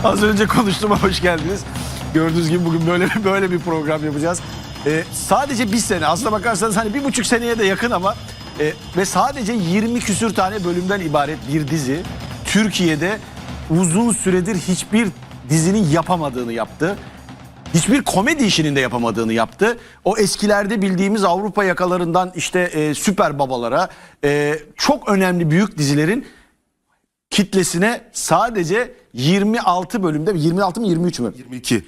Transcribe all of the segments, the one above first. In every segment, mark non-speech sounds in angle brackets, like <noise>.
<laughs> Az önce konuştuğuma hoş geldiniz. Gördüğünüz gibi bugün böyle böyle bir program yapacağız. Ee, sadece bir sene aslına bakarsanız hani bir buçuk seneye de yakın ama e, ve sadece 20 küsür tane bölümden ibaret bir dizi Türkiye'de uzun süredir hiçbir dizinin yapamadığını yaptı. Hiçbir komedi işinin de yapamadığını yaptı. O eskilerde bildiğimiz Avrupa yakalarından işte e, süper babalara e, çok önemli büyük dizilerin kitlesine sadece 26 bölümde 26 mı 23 mü? 22.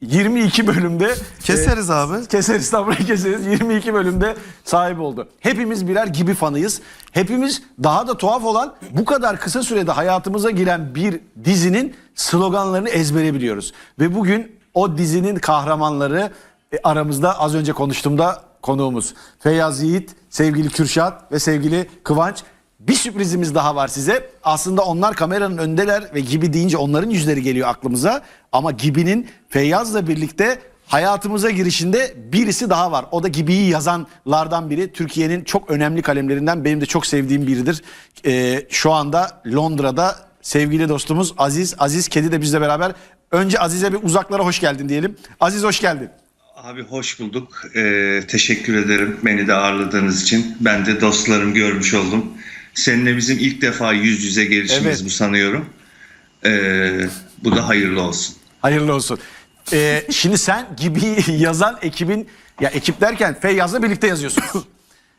22 bölümde Keseriz abi. Keseriz tabii <laughs> keseriz. 22 bölümde sahip oldu. Hepimiz birer gibi fanıyız. Hepimiz daha da tuhaf olan bu kadar kısa sürede hayatımıza giren bir dizinin sloganlarını ezbere biliyoruz. Ve bugün o dizinin kahramanları e, aramızda az önce konuştuğumda konuğumuz. Feyyaz Yiğit, sevgili Kürşat ve sevgili Kıvanç. Bir sürprizimiz daha var size. Aslında onlar kameranın öndeler ve gibi deyince onların yüzleri geliyor aklımıza. Ama Gibi'nin Feyyaz'la birlikte hayatımıza girişinde birisi daha var. O da Gibi'yi yazanlardan biri. Türkiye'nin çok önemli kalemlerinden benim de çok sevdiğim biridir. Ee, şu anda Londra'da sevgili dostumuz Aziz. Aziz Kedi de bizle beraber. Önce Aziz'e bir uzaklara hoş geldin diyelim. Aziz hoş geldin. Abi hoş bulduk. Ee, teşekkür ederim beni de ağırladığınız için. Ben de dostlarım görmüş oldum. Seninle bizim ilk defa yüz yüze gelişimiz Evet. bu sanıyorum. Ee, bu da hayırlı olsun. Hayırlı olsun. Ee, şimdi sen gibi <laughs> yazan ekibin ya ekip derken Feyyaz'la birlikte yazıyorsunuz. <coughs>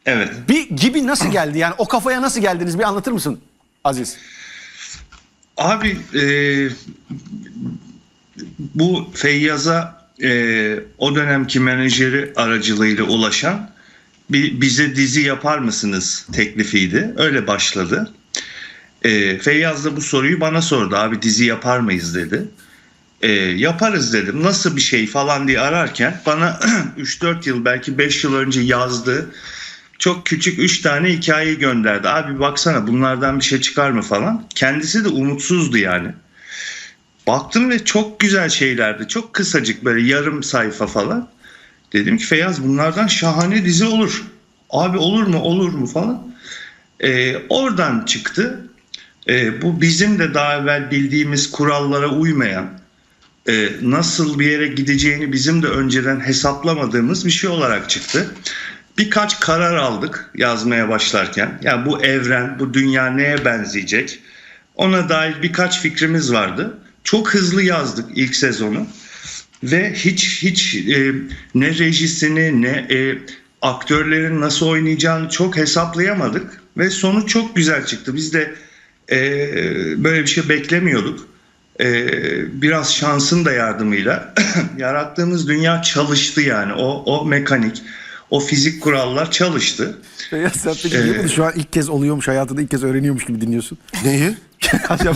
Evet. Bir gibi nasıl geldi? Yani o kafaya nasıl geldiniz? Bir anlatır mısın Aziz? Abi e, bu Feyyaz'a e, o dönemki menajeri aracılığıyla ulaşan bir bize dizi yapar mısınız teklifiydi. Öyle başladı. E, Feyyaz da bu soruyu bana sordu. Abi dizi yapar mıyız dedi. E, yaparız dedim. Nasıl bir şey falan diye ararken bana <clears throat> 3-4 yıl belki 5 yıl önce yazdı. Çok küçük 3 tane hikaye gönderdi. Abi baksana bunlardan bir şey çıkar mı falan. Kendisi de umutsuzdu yani. Baktım ve çok güzel şeylerdi. Çok kısacık böyle yarım sayfa falan. Dedim ki Feyyaz bunlardan şahane dizi olur. Abi olur mu olur mu falan. Ee, oradan çıktı. Ee, bu bizim de daha evvel bildiğimiz kurallara uymayan e, nasıl bir yere gideceğini bizim de önceden hesaplamadığımız bir şey olarak çıktı. Birkaç karar aldık yazmaya başlarken. Yani bu evren, bu dünya neye benzeyecek? Ona dair birkaç fikrimiz vardı. Çok hızlı yazdık ilk sezonu ve hiç hiç e, ne rejisini ne e, aktörlerin nasıl oynayacağını çok hesaplayamadık ve sonuç çok güzel çıktı. Biz de e, böyle bir şey beklemiyorduk. E, biraz şansın da yardımıyla <clears throat> yarattığımız dünya çalıştı yani o o mekanik, o fizik kurallar çalıştı. Feyyaz sen peki niye bunu şu an ilk kez oluyormuş hayatında ilk kez öğreniyormuş gibi dinliyorsun? Neyi? <laughs> ya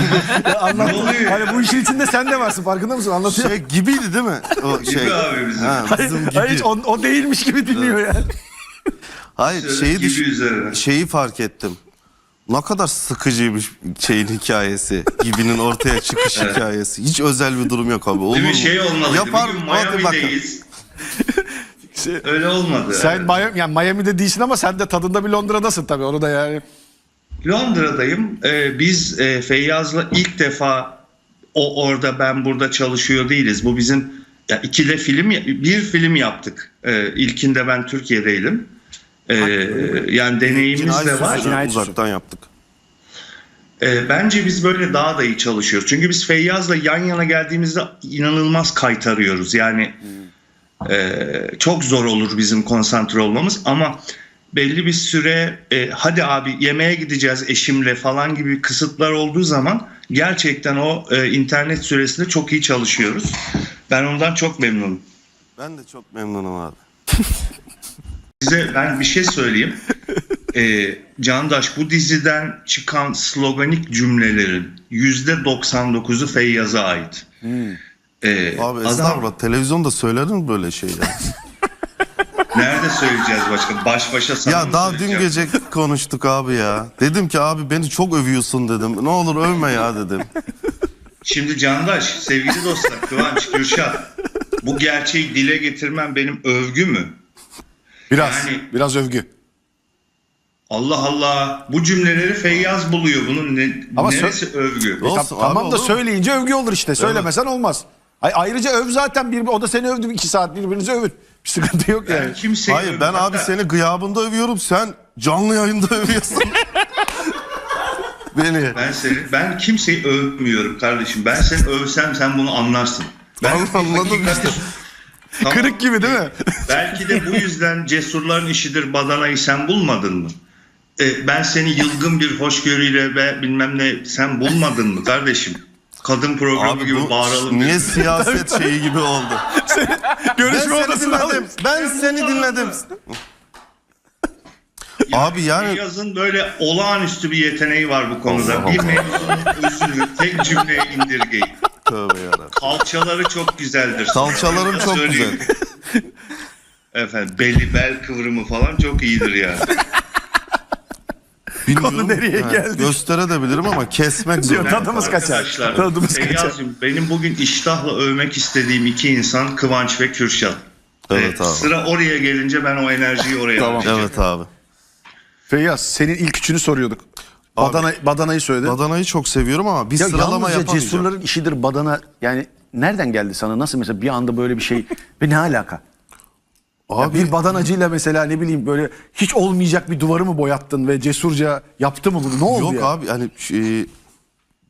bu, ya oluyor? Hani bu işin içinde sen de varsın farkında mısın? Anlatıyor. Şey gibiydi değil mi? O şey. Gibi abi bizim. Ha, Hayır, bizim gibi. hayır, hiç o, o değilmiş gibi dinliyor yani. Hayır Şöyle şeyi gibi üzerine. şeyi fark ettim. Ne kadar sıkıcıymış şeyin hikayesi. Gibinin ortaya çıkış <laughs> hikayesi. Hiç özel bir durum yok abi. Olur Değil mi? mu? Şey olmalıydı. Yapar bir gün hadi bakalım. Miami'deyiz. Öyle olmadı. Sen Evet. Miami, yani Miami'de değilsin ama sen de tadında bir Londra'dasın tabii onu da yani. Londra'dayım. Ee, biz e, Feyyaz'la ilk defa o orada ben burada çalışıyor değiliz. Bu bizim ya ikide film bir film yaptık. Ee, ilkinde ben Türkiye'deydim. Ee, yani deneyimimiz de var. Cinayet uzaktan yaptık. Ee, bence biz böyle daha da iyi çalışıyoruz. Çünkü biz Feyyaz'la yan yana geldiğimizde inanılmaz kaytarıyoruz. Yani e, çok zor olur bizim konsantre olmamız ama belli bir süre e, hadi abi yemeğe gideceğiz eşimle falan gibi kısıtlar olduğu zaman gerçekten o e, internet süresinde çok iyi çalışıyoruz. Ben ondan çok memnunum. Ben de çok memnunum abi. <laughs> Size ben bir şey söyleyeyim. Ee, Candaş bu diziden çıkan sloganik cümlelerin %99'u Feyyaz'a ait. Ee, Abi adam estağfurullah televizyonda söylenir mi böyle şey ya? <laughs> nerede söyleyeceğiz başka? Baş başa sana ya mı daha dün gece konuştuk abi ya. Dedim ki abi beni çok övüyorsun dedim. Ne olur övme ya dedim. Şimdi Candaş, sevgili dostlar, Kıvanç, Gürşat. Bu gerçeği dile getirmem benim övgü mü? Biraz, Yani- biraz övgü. Allah Allah. Bu cümleleri Feyyaz buluyor. Bunun ne, Ama neresi övgü? Olsun Tam- abi, tamam da olur mu? söyleyince övgü olur işte. Söylemesen olmaz. Ay, ayrıca öv zaten bir o da seni övdü iki saat birbirinizi övün. Bir sıkıntı yok yani. Ben kimseyi Hayır ben övmem. abi seni gıyabında övüyorum. Sen canlı yayında övüyorsun. <laughs> Beni. Ben seni ben kimseyi övmüyorum kardeşim. Ben seni övsem sen bunu anlarsın. Ben Anladım işte. Tamam. Kırık gibi değil mi? <laughs> Belki de bu yüzden cesurların işidir badanayı sen bulmadın mı? E, ben seni yılgın bir hoşgörüyle ve bilmem ne sen bulmadın mı kardeşim? Kadın programı Abi gibi bu bağıralım. niye dedim. siyaset şeyi gibi oldu? <laughs> Ben Görüşme seni dinledim. alın. Ben seni dinledim. Abi yani Yazın böyle olağanüstü bir yeteneği var bu konuda. Allah bir mevzunun özünü tek cümleye indirgeyin. tövbe yarabbim. Kalçaları çok güzeldir. Kalçalarım çok Söyleyeyim. Efendim belli bel kıvrımı falan çok iyidir yani. <laughs> Bilmiyorum. Konu nereye Yani geldi? Gösterebilirim ama kesmek Diyor, tadımız kaçar. Tadımız kaçar. Benim bugün iştahla övmek istediğim iki insan Kıvanç ve Kürşat. Evet abi. Sıra oraya gelince ben o enerjiyi oraya Tamam. Evet abi. Feyyaz senin ilk üçünü soruyorduk. Abi. Badana, badanayı söyledin. Badanayı çok seviyorum ama bir ya sıralama yalnızca yapamayacağım. cesurların işidir badana yani nereden geldi sana? Nasıl mesela bir anda böyle bir şey <laughs> ve ne alaka? Abi bir badanacıyla mesela ne bileyim böyle hiç olmayacak bir duvarı mı boyattın ve cesurca yaptı mı bunu? Ne oldu yok ya? abi hani şey,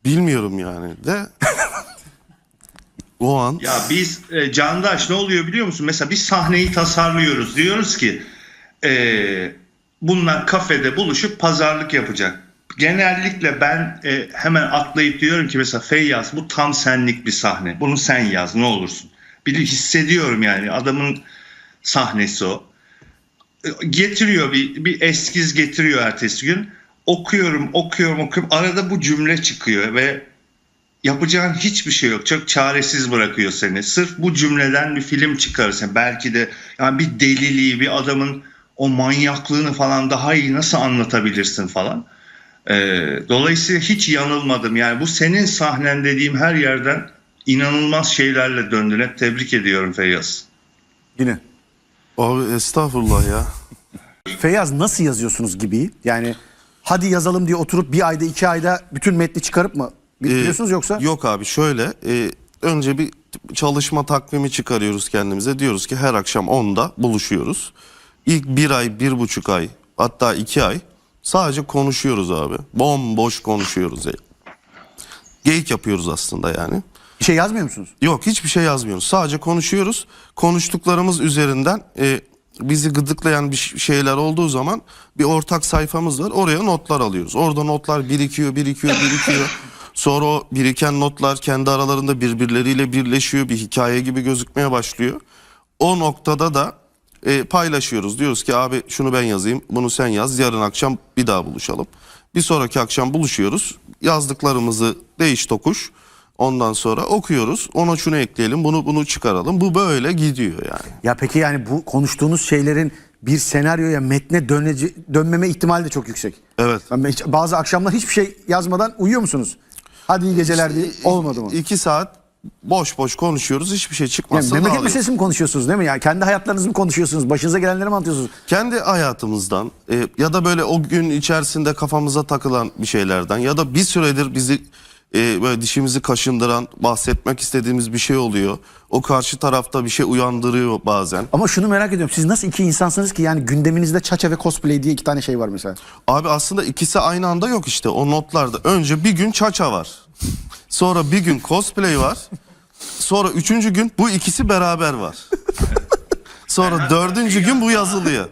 bilmiyorum yani de o an Ya biz e, Candaş ne oluyor biliyor musun? Mesela biz sahneyi tasarlıyoruz. Diyoruz ki e, bunlar kafede buluşup pazarlık yapacak. Genellikle ben e, hemen atlayıp diyorum ki mesela Feyyaz bu tam senlik bir sahne. Bunu sen yaz ne olursun. Bir hissediyorum yani adamın sahnesi o. E, Getiriyor bir, bir eskiz getiriyor ertesi gün. Okuyorum, okuyorum, okuyorum. Arada bu cümle çıkıyor ve yapacağın hiçbir şey yok. Çok çaresiz bırakıyor seni. Sırf bu cümleden bir film çıkarırsan belki de yani bir deliliği, bir adamın o manyaklığını falan daha iyi nasıl anlatabilirsin falan. Ee, dolayısıyla hiç yanılmadım. Yani bu senin sahnen dediğim her yerden inanılmaz şeylerle döndün. Hep tebrik ediyorum Feyyaz. Yine. Abi estağfurullah ya. Feyyaz nasıl yazıyorsunuz gibi? Yani hadi yazalım diye oturup bir ayda iki ayda bütün metni çıkarıp mı Ee, bitiriyorsunuz yoksa? Yok abi şöyle e, önce bir çalışma takvimi çıkarıyoruz kendimize. Diyoruz ki her akşam 10'da buluşuyoruz. İlk bir ay, bir buçuk ay hatta iki ay sadece konuşuyoruz abi. Bomboş konuşuyoruz. Yani. Geyik yapıyoruz aslında yani. Bir şey yazmıyor musunuz? Yok hiçbir şey yazmıyoruz. Sadece konuşuyoruz. Konuştuklarımız üzerinden e, bizi gıdıklayan bir şeyler olduğu zaman bir ortak sayfamız var. Oraya notlar alıyoruz. Orada notlar birikiyor, birikiyor, birikiyor. Sonra o biriken notlar kendi aralarında birbirleriyle birleşiyor. Bir hikaye gibi gözükmeye başlıyor. O noktada da e, paylaşıyoruz. Diyoruz ki abi şunu ben yazayım, bunu sen yaz. Yarın akşam bir daha buluşalım. Bir sonraki akşam buluşuyoruz. Yazdıklarımızı değiş tokuş. Ondan sonra okuyoruz. Ona şunu ekleyelim, bunu bunu çıkaralım. Bu böyle gidiyor yani. Ya peki yani bu konuştuğunuz şeylerin bir senaryoya metne dönece, dönmeme ihtimali de çok yüksek. Evet. Ben hiç- bazı akşamlar hiçbir şey yazmadan uyuyor musunuz? Hadi iyi geceler diye olmadı mı? İki saat boş boş konuşuyoruz. Hiçbir şey Yani çıkmazsa memleket dağılıyoruz. meselesi mi konuşuyorsunuz değil mi? Yani kendi hayatlarınızı mı konuşuyorsunuz? Başınıza gelenleri mi anlatıyorsunuz? kendi hayatımızdan e, ya da böyle o gün içerisinde kafamıza takılan bir şeylerden ya da bir süredir bizi e, böyle dişimizi kaşındıran bahsetmek istediğimiz bir şey oluyor. O karşı tarafta bir şey uyandırıyor bazen. Ama şunu merak ediyorum. Siz nasıl iki insansınız ki yani gündeminizde çaça ve cosplay diye iki tane şey var mesela. Abi aslında ikisi aynı anda yok işte o notlarda. Önce bir gün çaça var. Sonra bir gün cosplay var. Sonra üçüncü gün bu ikisi beraber var. Sonra dördüncü gün bu yazılıyor.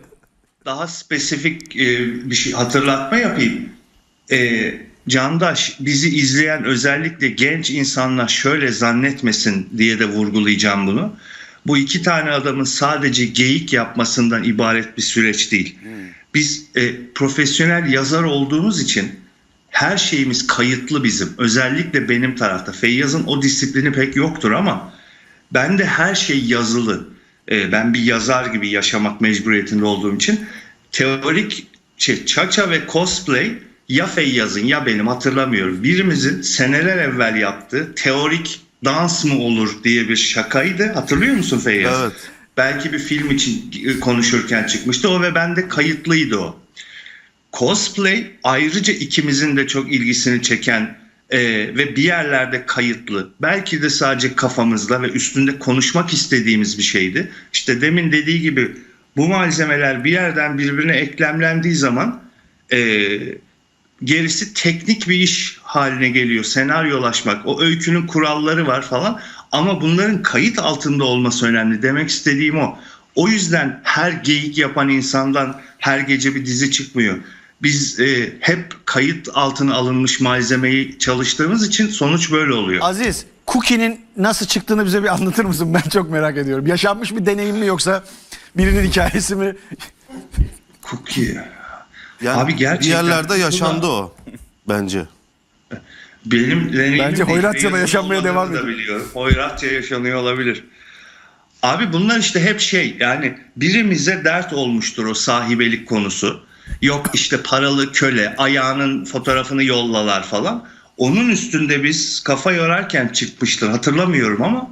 Daha spesifik e, bir şey hatırlatma yapayım. E, Candaş bizi izleyen özellikle genç insanlar şöyle zannetmesin diye de vurgulayacağım bunu. Bu iki tane adamın sadece geyik yapmasından ibaret bir süreç değil. Biz e, profesyonel yazar olduğumuz için her şeyimiz kayıtlı bizim. Özellikle benim tarafta. Feyyaz'ın o disiplini pek yoktur ama bende her şey yazılı. Ee, ben bir yazar gibi yaşamak mecburiyetinde olduğum için teorik şey, çaça ve cosplay ya Feyyaz'ın ya benim hatırlamıyorum. Birimizin seneler evvel yaptığı teorik dans mı olur diye bir şakaydı. Hatırlıyor musun Feyyaz? Evet. Belki bir film için e, konuşurken çıkmıştı o ve bende kayıtlıydı o. Cosplay ayrıca ikimizin de çok ilgisini çeken e, ve bir yerlerde kayıtlı. Belki de sadece kafamızda ve üstünde konuşmak istediğimiz bir şeydi. İşte demin dediği gibi bu malzemeler bir yerden birbirine eklemlendiği zaman e, gerisi teknik bir iş haline geliyor. Senaryolaşmak, o öykünün kuralları var falan. Ama bunların kayıt altında olması önemli. Demek istediğim o. O yüzden her geyik yapan insandan her gece bir dizi çıkmıyor. Biz e, hep kayıt altına alınmış malzemeyi çalıştığımız için sonuç böyle oluyor. Aziz, Cookie'nin nasıl çıktığını bize bir anlatır mısın? Ben çok merak ediyorum. Yaşanmış bir deneyim mi yoksa birinin hikayesi mi? Cookie. Yani Abi gerçekten bir yerlerde yaşandı da- o bence. <laughs> Benim deneyimim Bence Hoyratça'da yaşanmaya devam ediyor. biliyorum. Hoyratça yaşanıyor olabilir. Abi bunlar işte hep şey yani birimize dert olmuştur o sahibelik konusu. Yok işte paralı köle ayağının fotoğrafını yollalar falan. Onun üstünde biz kafa yorarken çıkmıştır hatırlamıyorum ama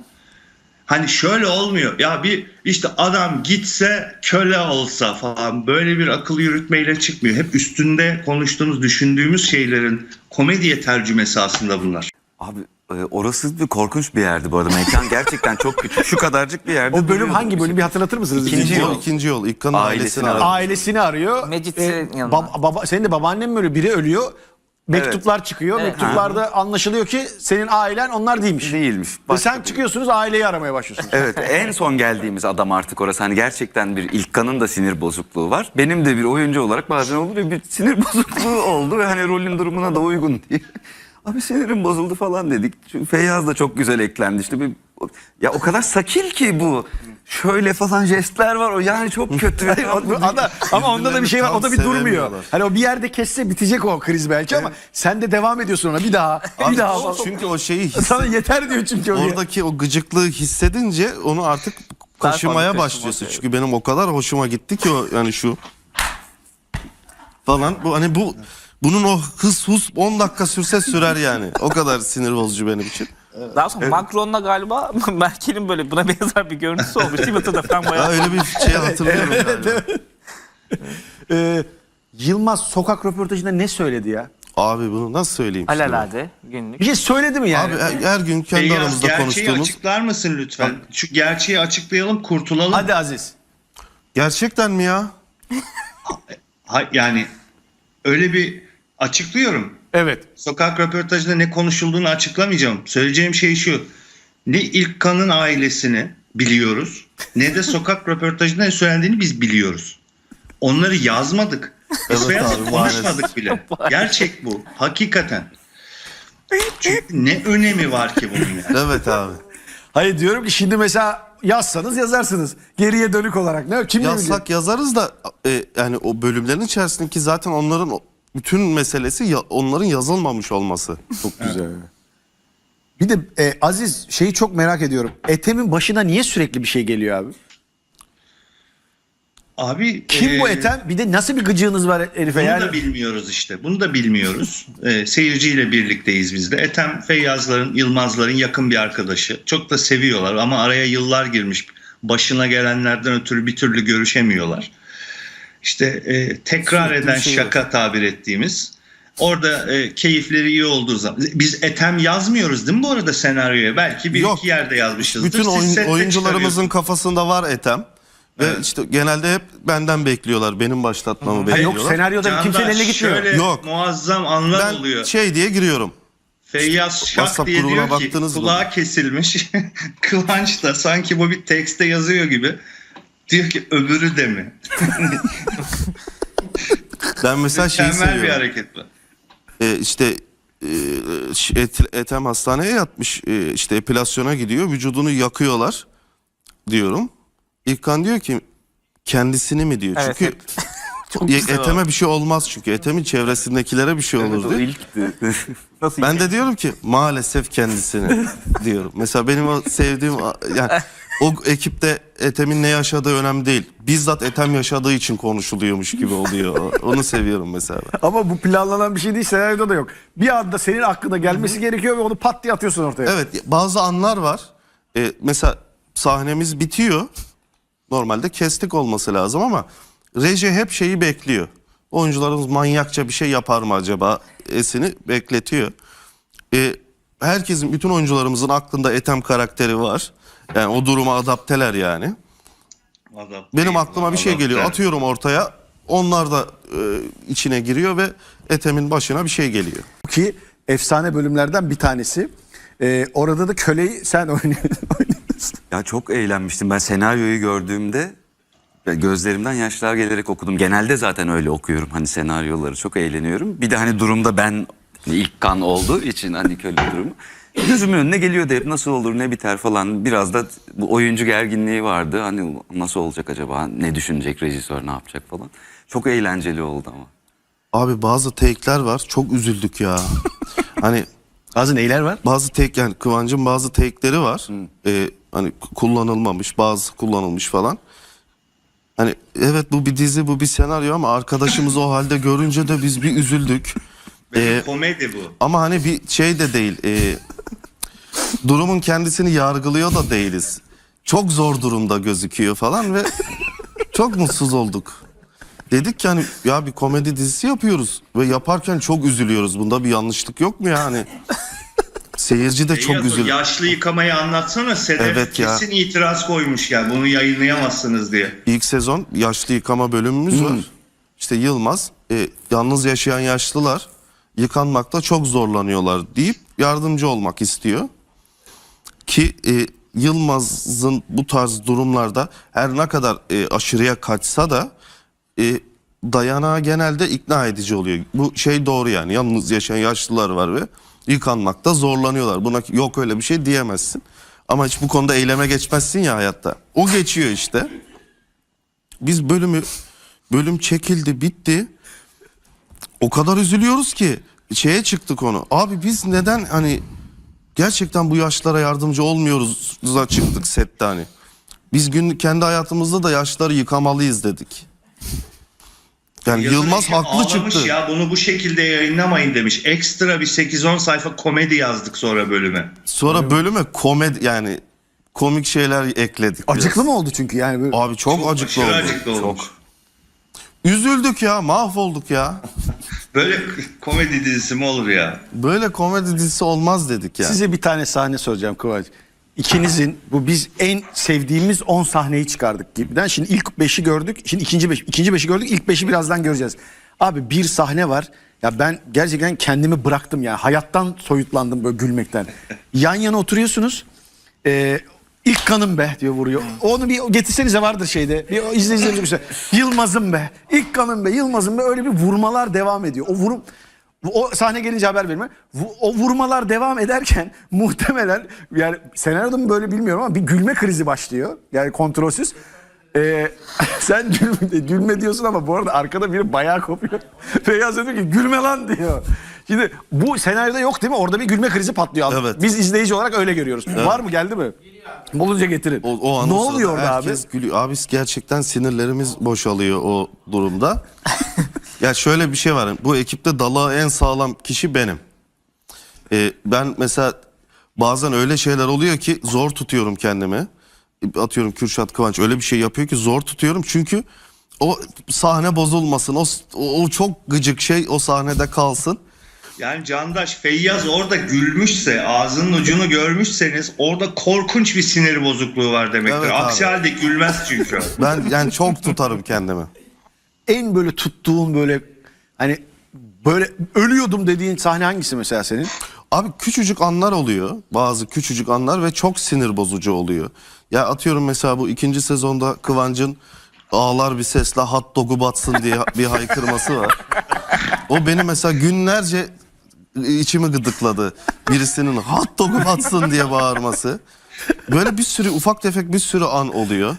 hani şöyle olmuyor. Ya bir işte adam gitse köle olsa falan böyle bir akıl yürütmeyle çıkmıyor. Hep üstünde konuştuğumuz, düşündüğümüz şeylerin komediye tercümesi aslında bunlar. Abi e, orası bir korkunç bir yerdi bu arada. Mekan gerçekten çok küçük. Şu kadarcık bir yerde. O bölüm hangi bölüm bir hatırlatır mısınız? İkinci yol. ikinci yol. İlkan'ın Ailesini ailesini aradı. Ailesini arıyor. Mecit'in yanına. baba, baba, senin de babaannen mi ölüyor? Biri ölüyor. Mektuplar çıkıyor. Evet. Mektuplarda anlaşılıyor ki senin ailen onlar değilmiş. Değilmiş. Ve Başka sen bir- çıkıyorsunuz aileyi aramaya başlıyorsunuz. Evet en son geldiğimiz adam artık orası. Hani gerçekten bir İlkan'ın da sinir bozukluğu var. Benim de bir oyuncu olarak bazen olur ya bir sinir <laughs> bozukluğu oldu ve hani rolün durumuna da uygun diye. <laughs> Abi sinirim bozuldu falan dedik. Çünkü Feyyaz da çok güzel eklendi. İşte bir, ya o kadar sakil ki bu. Şöyle falan jestler var o yani çok kötü. <laughs> O- Ada, ama onda da bir şey var. O da bir Tam durmuyor. sevemiyorlar. Hani o bir yerde kesse bitecek o kriz belki ama sen de devam ediyorsun ona bir daha. Abi bir daha. çünkü o şeyi <laughs> hisse- Sana yeter diyor çünkü o. oradaki o gıcıklığı hissedince onu artık kaşımaya başlıyorsun. Çünkü benim o kadar hoşuma gitti ki o yani şu falan bu hani bu bunun o hız hus 10 dakika sürse sürer yani. O kadar sinir bozucu benim için. Daha sonra Macron'la galiba <laughs> Merkel'in böyle buna benzer bir görüntüsü olmuş. Twitter'da falan Ya bayağı. öyle bir şey hatırlıyorum galiba. Ee, Yılmaz sokak röportajında ne söyledi ya? Abi bunu nasıl söyleyeyim? Alelade günlük. Bir şey söyledi mi yani? Abi her, her gün kendi Feyyaz aramızda gerçeği konuştuğumuz açıklar mısın lütfen? Şu gerçeği açıklayalım, kurtulalım. Hadi Aziz. gerçekten mi ya? Ha- yani öyle bir açıklıyorum. Evet. Sokak röportajında ne konuşulduğunu açıklamayacağım. Söyleyeceğim şey şu. Ne İlkan'ın ailesini biliyoruz ne de sokak <laughs> röportajında ne söylendiğini biz biliyoruz. Onları yazmadık. Evet abi, konuşmadık bile. <laughs> Gerçek bu. Hakikaten. Çünkü ne önemi var ki bunun yani? Evet abi. Hayır diyorum ki şimdi mesela yazsanız yazarsınız. Geriye dönük olarak. Ne? Kim? Yazsak yazarız da e, yani o bölümlerin içerisindeki zaten onların bütün meselesi ya- onların yazılmamış olması. Çok güzel. Bir de e, Aziz şeyi çok merak ediyorum. Etem'in başına niye sürekli bir şey geliyor abi? Abi Kim bu e, Etem? Bir de nasıl bir gıcığınız var herife Bunu yani? da bilmiyoruz işte. Bunu da bilmiyoruz. Ee, seyirciyle birlikteyiz biz de. Ethem Feyyazların, Yılmazların yakın bir arkadaşı. Çok da seviyorlar ama araya yıllar girmiş. Başına gelenlerden ötürü bir türlü görüşemiyorlar. İşte e, tekrar Sürekli eden şey şaka tabir ettiğimiz. Orada e, keyifleri iyi olduğu zaman. Biz Ethem yazmıyoruz değil mi bu arada senaryoya? Belki bir Yok. iki yerde yazmışızdır. Bütün oyun- oyuncularımızın kafasında var Etem. Ve Evet. işte genelde hep benden bekliyorlar. Benim başlatmamı Ha, bekliyorlar. yok senaryoda Candaş, kimsenin eline gitmiyor. Şöyle Yok. muazzam anlar ben oluyor. şey diye giriyorum. Feyyaz Şak WhatsApp diye diyor ki baktınız mı? kulağı kesilmiş. <laughs> Kıvanç da sanki bu bir tekste yazıyor gibi. Diyor ki öbürü de mi? <laughs> Ben mesela şeyi Mükemmel bir seviyorum. hareket bu. e, işte e, ş- et, Ethem hastaneye yatmış e, işte epilasyona gidiyor vücudunu yakıyorlar diyorum. İlkan diyor ki kendisini mi diyor. Evet, çünkü <laughs> güzel Eteme bir şey olmaz çünkü Ethem'in çevresindekilere bir şey olur diyor. ilkti. <laughs> Nasıl Ben de diyorum ki maalesef kendisini diyorum. Mesela benim o sevdiğim yani o ekipte Ethem'in ne yaşadığı önemli değil. Bizzat Ethem yaşadığı için konuşuluyormuş gibi oluyor. <laughs> Onu seviyorum mesela. Ama bu planlanan bir şey değil senaryoda da yok. Bir anda senin aklına gelmesi gerekiyor ve onu pat diye atıyorsun ortaya. Evet bazı anlar var. Ee, mesela sahnemiz bitiyor. Normalde kestik olması lazım ama reji hep şeyi bekliyor. oyuncularımız manyakça bir şey yapar mı acaba esini bekletiyor. E, herkesin bütün oyuncularımızın aklında Ethem karakteri var. Yani o duruma adapteler yani. Adapte Benim aklıma bir şey adapte. geliyor. Atıyorum ortaya. Onlar da e, içine giriyor ve Ethem'in başına bir şey geliyor. Ki efsane bölümlerden bir tanesi. Ee, orada da köleyi sen <laughs> oynuyorsun. Ya çok eğlenmiştim. Ben senaryoyu gördüğümde ve gözlerimden yaşlar gelerek okudum. Genelde zaten öyle okuyorum. Hani senaryoları çok eğleniyorum. Bir de hani durumda ben hani ilk kan olduğu için hani köle durumu. Gözümün önüne geliyordu hep nasıl olur ne biter falan. Biraz da bu oyuncu gerginliği vardı. Hani nasıl olacak acaba ne düşünecek rejisör ne yapacak falan. Çok eğlenceli oldu ama. Abi bazı take'ler var. Çok üzüldük ya. <laughs> hani Bazı neyler var? bazı take yani Kıvancın bazı take'leri var. Ee, hani k- kullanılmamış, bazı kullanılmış falan. Hani evet bu bir dizi, bu bir senaryo ama arkadaşımız o halde görünce de biz bir üzüldük. Ee, komedi bu. ama hani bir şey de değil. e, durumun kendisini yargılıyor da değiliz. Çok zor durumda gözüküyor falan ve çok mutsuz olduk. Dedik ki hani ya bir komedi dizisi yapıyoruz ve yaparken çok üzülüyoruz. Bunda bir yanlışlık yok mu yani? Seyirci de çok o üzülüyor. Yaşlı yıkamayı anlatsana. Sedef Evet ya. kesin itiraz koymuş ya. Bunu yayınlayamazsınız diye. İlk sezon yaşlı yıkama bölümümüz var. İşte Yılmaz e, yalnız yaşayan yaşlılar yıkanmakta çok zorlanıyorlar deyip yardımcı olmak istiyor. Ki e, Yılmaz'ın bu tarz durumlarda her ne kadar e, aşırıya kaçsa da e, dayanağı genelde ikna edici oluyor. Bu şey doğru yani yalnız yaşayan yaşlılar var ve yıkanmakta zorlanıyorlar. Buna yok öyle bir şey diyemezsin. Ama hiç bu konuda eyleme geçmezsin ya hayatta. O geçiyor işte. Biz bölümü bölüm çekildi bitti. O kadar üzülüyoruz ki şeye çıktı konu. Abi biz neden hani gerçekten bu yaşlara yardımcı olmuyoruz da çıktık sette hani. Biz gün kendi hayatımızda da yaşları yıkamalıyız dedik. Yani Yazar Yılmaz haklı ağlamış çıktı. ya bunu bu şekilde yayınlamayın demiş. Ekstra bir 8-10 sayfa komedi yazdık sonra bölüme. Sonra bölüme komedi yani komik şeyler ekledik. biraz. Acıklı mı oldu çünkü yani böyle. Abi çok, acıklı oldu. Acıklı olmuş. Üzüldük ya mahvolduk ya. Böyle komedi dizisi mi olur ya? Böyle komedi dizisi olmaz dedik ya. Size bir tane sahne soracağım Kıvanç. İkinizin bu biz en sevdiğimiz 10 sahneyi çıkardık gibiden. Şimdi ilk 5'i gördük. Şimdi ikinci 5 ikinci 5'i gördük. İlk 5'i birazdan göreceğiz. Abi bir sahne var. Ya ben gerçekten kendimi bıraktım yani. Hayattan soyutlandım böyle gülmekten. Yan yana oturuyorsunuz. Ee, ilk kanım be diyor vuruyor. Onu bir getirsenize vardır şeyde. Bir izleyicilerimize bir şey. Yılmaz'ım be. İlk kanım be. Yılmaz'ım be. Öyle bir vurmalar devam ediyor. O vurum o sahne gelince haber verme. O vurmalar devam ederken <laughs> muhtemelen yani senaryoda mı böyle bilmiyorum ama bir gülme krizi başlıyor. Yani kontrolsüz. Ee, <laughs> sen gülme, gülme diyorsun ama bu arada arkada biri bayağı kopuyor. <laughs> Feyyaz diyor ki gülme lan diyor. Şimdi bu senaryoda yok değil mi? Orada bir gülme krizi patlıyor. Evet. Biz izleyici olarak öyle görüyoruz. Var mı geldi mi? Bulunca getirin. O, o an ne oluyor abi? herkes Gülüyor. Abi gerçekten sinirlerimiz boşalıyor o durumda. <laughs> ya şöyle bir şey var. Bu ekipte dalağı en sağlam kişi benim. Ee, ben mesela bazen öyle şeyler oluyor ki zor tutuyorum kendimi. Atıyorum Kürşat Kıvanç öyle bir şey yapıyor ki zor tutuyorum. Çünkü o sahne bozulmasın. O, o çok gıcık şey o sahnede kalsın. Yani Candaş Feyyaz orada gülmüşse, ağzının ucunu görmüşseniz orada korkunç bir sinir bozukluğu var demektir. Evet Aksi halde gülmez çünkü. <laughs> Ben yani çok tutarım kendimi. En böyle tuttuğun böyle hani böyle ölüyordum dediğin sahne hangisi mesela senin? Abi küçücük anlar oluyor. Bazı küçücük anlar ve çok sinir bozucu oluyor. Ya atıyorum mesela bu ikinci sezonda Kıvancın ağlar bir sesle hot dog'u batsın diye bir haykırması var. O beni mesela günlerce içimi gıdıkladı. Birisinin hot dog'u batsın diye bağırması. Böyle bir sürü ufak tefek bir sürü an oluyor.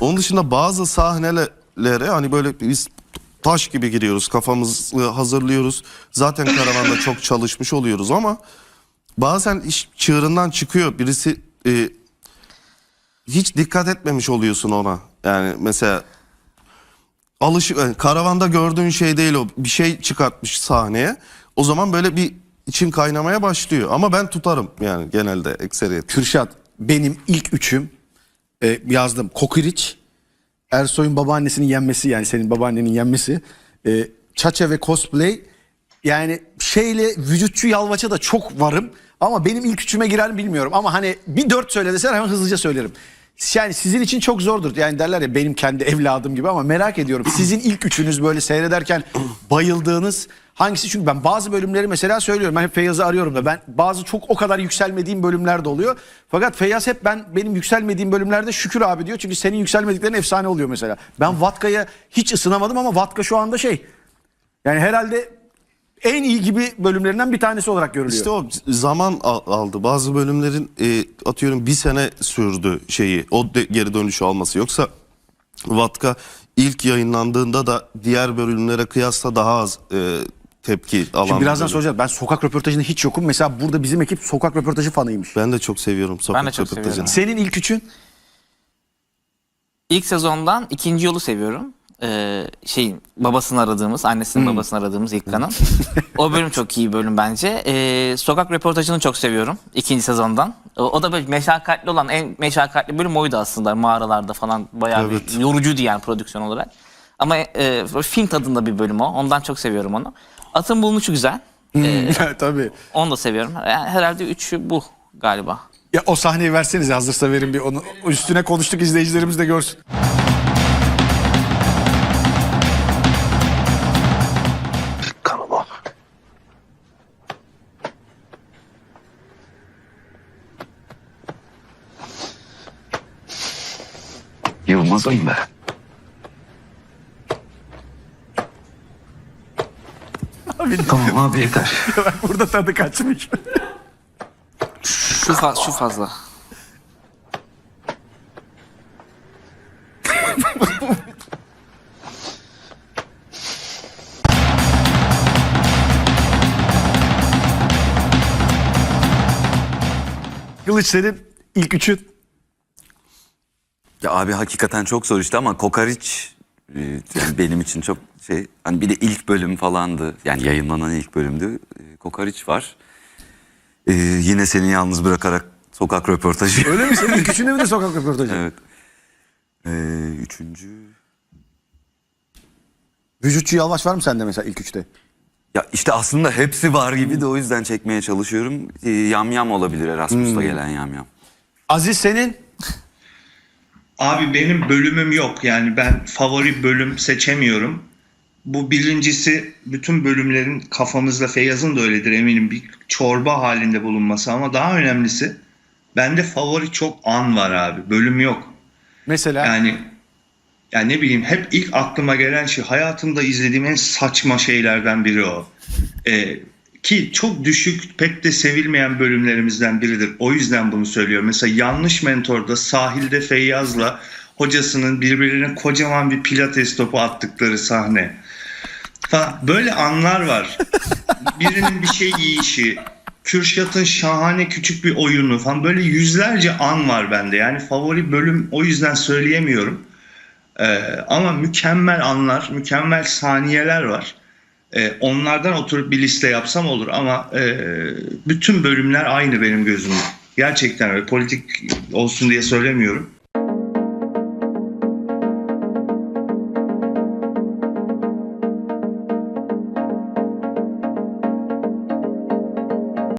Onun dışında bazı sahnelere hani böyle biz taş gibi giriyoruz kafamızı hazırlıyoruz. Zaten karavanda çok çalışmış oluyoruz ama bazen iş çığırından çıkıyor. Birisi e, hiç dikkat etmemiş oluyorsun ona. Yani mesela alışık yani karavanda gördüğün şey değil o. Bir şey çıkartmış sahneye. O zaman böyle bir için kaynamaya başlıyor. Ama ben tutarım yani genelde ekseriyet. Kürşat benim ilk üçüm e, yazdım. Kokiriç, Ersoy'un babaannesinin yenmesi yani senin babaannenin yenmesi. E, Çaça ve cosplay yani şeyle vücutçu yalvaça da çok varım ama benim ilk üçüme girer mi bilmiyorum ama hani bir dört söyle desen hemen hızlıca söylerim. Yani sizin için çok zordur. Yani derler ya benim kendi evladım gibi ama merak ediyorum. Sizin ilk üçünüz böyle seyrederken bayıldığınız hangisi? Çünkü ben bazı bölümleri mesela söylüyorum. Ben hep Feyyaz'ı arıyorum da ben bazı çok o kadar yükselmediğim bölümler de oluyor. Fakat Feyyaz hep ben benim yükselmediğim bölümlerde şükür abi diyor. Çünkü senin yükselmediklerin efsane oluyor mesela. Ben Vatka'ya hiç ısınamadım ama Vatka şu anda şey yani herhalde en iyi gibi bölümlerinden bir tanesi olarak görülüyor. İşte o zaman al- aldı. Bazı bölümlerin e, atıyorum bir sene sürdü şeyi. O de, geri dönüşü alması. Yoksa Vatka ilk yayınlandığında da diğer bölümlere kıyasla daha az e, tepki alan. Şimdi bir birazdan bölüm. soracağız. Ben sokak röportajında hiç yokum. Mesela burada bizim ekip sokak röportajı fanıymış. Ben de çok seviyorum sokak Ben de çok röportajını. seviyorum. Senin ilk üçün? İlk sezondan ikinci yolu seviyorum. Ee, şeyin babasını aradığımız, annesinin babasını aradığımız ilk kanal. <laughs> o bölüm çok iyi bölüm bence. Ee, sokak röportajını çok seviyorum ikinci sezondan. O, o da böyle meşakkatli olan en meşakkatli bölüm oydu aslında mağaralarda falan bayağı Evet. bir yorucuydu yani prodüksiyon olarak. Ama e, film tadında bir bölüm o. Ondan çok seviyorum onu. Atın bulunuşu güzel. Ee, <laughs> Tabii. onu da seviyorum. Yani herhalde üçü bu galiba. Ya o sahneyi versenize hazırsa verin bir onu. Üstüne konuştuk izleyicilerimiz de görsün. Yılmaz'ım be. Tamam <laughs> abi yeter. Bak burada tadı kaçmış. Şu, fa- şu fazla. Kılıç senin ilk üçün. Ya abi hakikaten çok zor işte ama Kokariç yani benim için çok şey hani bir de ilk bölüm falandı. Yani yayınlanan ilk bölümdü. E, Kokariç var. E, yine seni yalnız bırakarak sokak röportajı. Öyle mi? Senin <laughs> ilk üçünde mi de sokak röportajı? evet. E, üçüncü. Vücutçu yalvaç var mı sende mesela ilk üçte? Ya işte aslında hepsi var gibi de o yüzden çekmeye çalışıyorum. E, yamyam olabilir Erasmus'ta gelen yamyam. Aziz senin? Abi benim bölümüm yok. Yani ben favori bölüm seçemiyorum. Bu birincisi bütün bölümlerin kafamızda Feyyaz'ın da öyledir eminim bir çorba halinde bulunması ama daha önemlisi bende favori çok an var abi. Bölüm yok. Mesela Yani yani ne bileyim hep ilk aklıma gelen şey hayatımda izlediğim en saçma şeylerden biri o. Ee, ki çok düşük pek de sevilmeyen bölümlerimizden biridir. O yüzden bunu söylüyorum. Mesela Yanlış Mentor'da sahilde Feyyaz'la hocasının birbirine kocaman bir pilates topu attıkları sahne. Falan. Böyle anlar var. <laughs> Birinin bir şey yiyişi, Kürşat'ın şahane küçük bir oyunu falan böyle yüzlerce an var bende. Yani favori bölüm o yüzden söyleyemiyorum. Ee, ama mükemmel anlar, mükemmel saniyeler var. Ee, onlardan oturup bir liste yapsam olur ama e, bütün bölümler aynı benim gözümde. Gerçekten öyle politik olsun diye söylemiyorum.